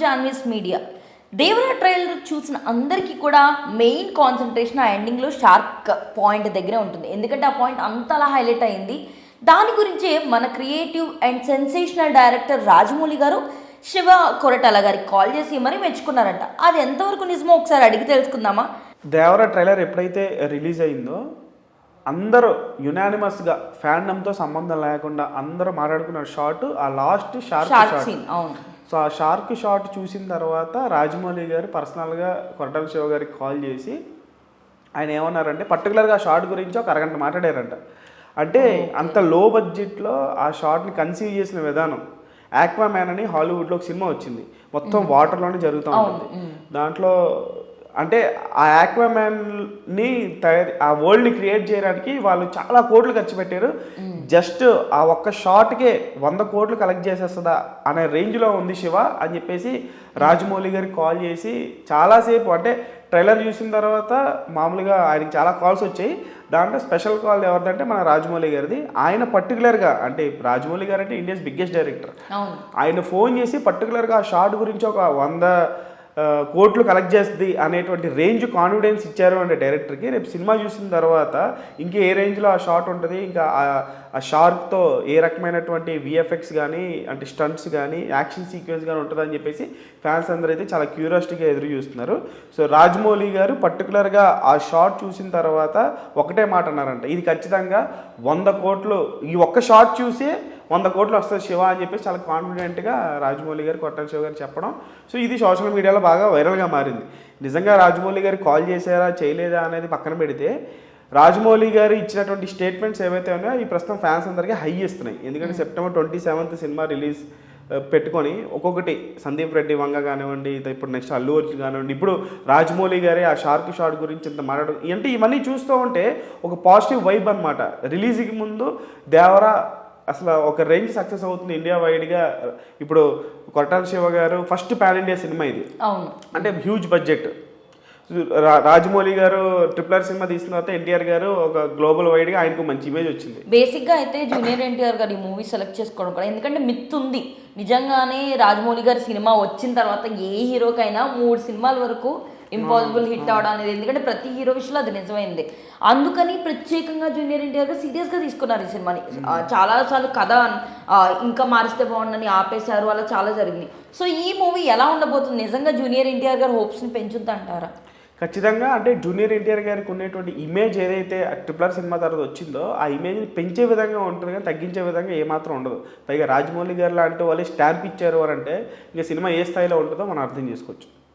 జాన్విస్ media. Devara trailer చూసిన అందరికీ కూడా మెయిన్ కాన్సన్ట్రేషన్ ఆ ఎండింగ్లో షార్క్ పాయింట్ దగ్గరే ఉంటుంది. ఎందుకంటే ఆ పాయింట్ అంతలా హైలైట్ అయింది. దాని గురించే మన creative and sensational director Rajamouli garu Siva Koratala గారికి కాల్ చేసి మరీ మెచ్చుకున్నారంట. అది ఎంతవరకు నిజమో ఒకసారి అడిగి తెలుసుకుందామా? దేవర ట్రైలర్ ఎప్పుడైతే రిలీజ్ అయిందో అందరూ యునానిమస్గా ఫ్యాండమ్తో సంబంధం లేకుండా అందరూ మాట్లాడుకున్న షార్ట్ ఆ లాస్ట్ షాట్ సీన్ అవును. సో ఆ షార్క్ షాట్ చూసిన తర్వాత రాజమౌళి గారు పర్సనల్గా కొరటాల శివ గారికి కాల్ చేసి ఆయన ఏమన్నారంటే పర్టికులర్గా ఆ షార్ట్ గురించి ఒక అరగంట మాట్లాడారంట. అంటే అంత లో బడ్జెట్లో ఆ షార్ట్ని కన్సీవ్ చేసిన విధానం ఆక్వా మ్యాన్ అని హాలీవుడ్లో ఒక సినిమా వచ్చింది. మొత్తం వాటర్లోనే జరుగుతూ ఉంటుంది. దాంట్లో అంటే ఆ ఆక్వా మ్యాన్ని తయారు ఆ వరల్డ్ని క్రియేట్ చేయడానికి వాళ్ళు చాలా కోట్లు ఖర్చు పెట్టారు. జస్ట్ ఆ ఒక్క షాట్కే వంద కోట్లు కలెక్ట్ చేసేస్తుందా అనే రేంజ్లో ఉంది శివ అని చెప్పేసి రాజమౌళి గారికి కాల్ చేసి చాలాసేపు అంటే ట్రైలర్ చూసిన తర్వాత మామూలుగా ఆయనకి చాలా కాల్స్ వచ్చాయి. దాంట్లో స్పెషల్ కాల్ ఎవరిదంటే మన రాజమౌళి గారిది. ఆయన పర్టికులర్గా అంటే రాజమౌళి గారు అంటే ఇండియాస్ బిగ్గెస్ట్ డైరెక్టర్ ఆయన ఫోన్ చేసి పర్టికులర్గా ఆ షార్ట్ గురించి ఒక వంద కోట్లు కలెక్ట్ చేస్తుంది అనేటువంటి రేంజ్ కాన్ఫిడెన్స్ ఇచ్చారు అంటే డైరెక్టర్కి రేపు సినిమా చూసిన తర్వాత ఇంకా ఏ రేంజ్లో ఆ షార్ట్ ఉంటుంది? ఇంకా ఆ- షార్క్తో ఏ రకమైనటువంటి విఎఫ్ఎక్స్ కానీ అంటే స్టంట్స్ కానీ యాక్షన్ సీక్వెన్స్ కానీ ఉంటుందని చెప్పేసి ఫ్యాన్స్ అందరూ అయితే చాలా క్యూరియాసిటీగా ఎదురు చూస్తున్నారు. సో రాజమౌళి గారు పర్టికులర్గా ఆ షార్ట్ చూసిన తర్వాత ఒకటే మాట అన్నారంట. ఇది ఖచ్చితంగా వంద కోట్లు ఈ ఒక్క షార్ట్ చూసే వంద కోట్లు వస్తుంది శివ అని చెప్పేసి చాలా కాన్ఫిడెంట్గా రాజమౌళి గారు కొట్టాల శివ గారు చెప్పడం. సో ఇది సోషల్ మీడియాలో బాగా వైరల్గా మారింది. నిజంగా రాజమౌళి గారు కాల్ చేశారా చేయలేదా అనేది పక్కన పెడితే రాజమౌళి గారు ఇచ్చినటువంటి స్టేట్మెంట్స్ ఏవైతే ఉన్నాయో ఈ ప్రస్తుతం ఫ్యాన్స్ అందరికీ హై ఇస్తున్నాయి. ఎందుకంటే September twenty seventh cinema release పెట్టుకొని ఒక్కొక్కటి సందీప్ రెడ్డి వంగ కానివ్వండి ఇప్పుడు నెక్స్ట్ అల్లు అర్జున్ కానివ్వండి ఇప్పుడు రాజమౌళి గారి ఆ షార్క్ షాట్ గురించి ఇంత మాట్లాడు అంటే ఇవన్నీ చూస్తూ ఉంటే ఒక పాజిటివ్ వైబ్ అనమాట రిలీజ్కి ముందు దేవరా అసలు ఒక రేంజ్ సక్సెస్ అవుతుంది ఇండియా వైడ్గా ఇప్పుడు కొట్టాల శివ గారు ఫస్ట్ పాన్ ఇండియా సినిమా ఇది. అవును. అంటే హ్యూజ్ బడ్జెట్ రా- రాజమౌళి గారు ట్రిపుల్ ఆర్ సినిమా తీసిన తర్వాత ఎన్టీఆర్ గారు ఒక గ్లోబల్ వైడ్గా ఆయనకు మంచి ఇమేజ్ వచ్చింది. బేసిక్గా అయితే జూనియర్ ఎన్టీఆర్ గారు ఈ మూవీ సెలెక్ట్ చేసుకోవడం కూడా ఎందుకంటే మిత్ ఉంది. నిజంగానే రాజమౌళి గారి సినిమా వచ్చిన తర్వాత ఏ హీరోకైనా మూడు సినిమాల వరకు ఇంపాసిబుల్ హిట్ అవడం అనేది ఎందుకంటే ప్రతి హీరో విషయంలో అది నిజమైంది. అందుకని ప్రత్యేకంగా జూనియర్ ఎన్టీఆర్ గారు సీరియస్గా తీసుకున్నారు ఈ సినిమాని. ఆ, చాలాసార్లు కథ ఇంకా మారిస్తే బాగుండని ఆపేశారు అలా చాలా జరిగింది. సో ఈ మూవీ ఎలా ఉండబోతుంది? నిజంగా జూనియర్ ఎన్టీఆర్ గారు హోప్స్ని పెంచుద్ది అంటారా ఖచ్చితంగా అంటే జూనియర్ ఎన్టీఆర్ గారికి ఉన్నటువంటి ఇమేజ్ ఏదైతే ట్రిపుల్ ఆర్ సినిమా తర్వాత వచ్చిందో ఆ ఇమేజ్ని పెంచే విధంగా ఉంటుంది కానీ తగ్గించే విధంగా ఏమాత్రం ఉండదు. పైగా రాజమౌళి గారు లాంటి వాళ్ళు స్టాంప్ ఇచ్చారు అని అంటే ఇంకా సినిమా ఏ స్థాయిలో ఉంటుందో మనం అర్థం చేసుకోవచ్చు.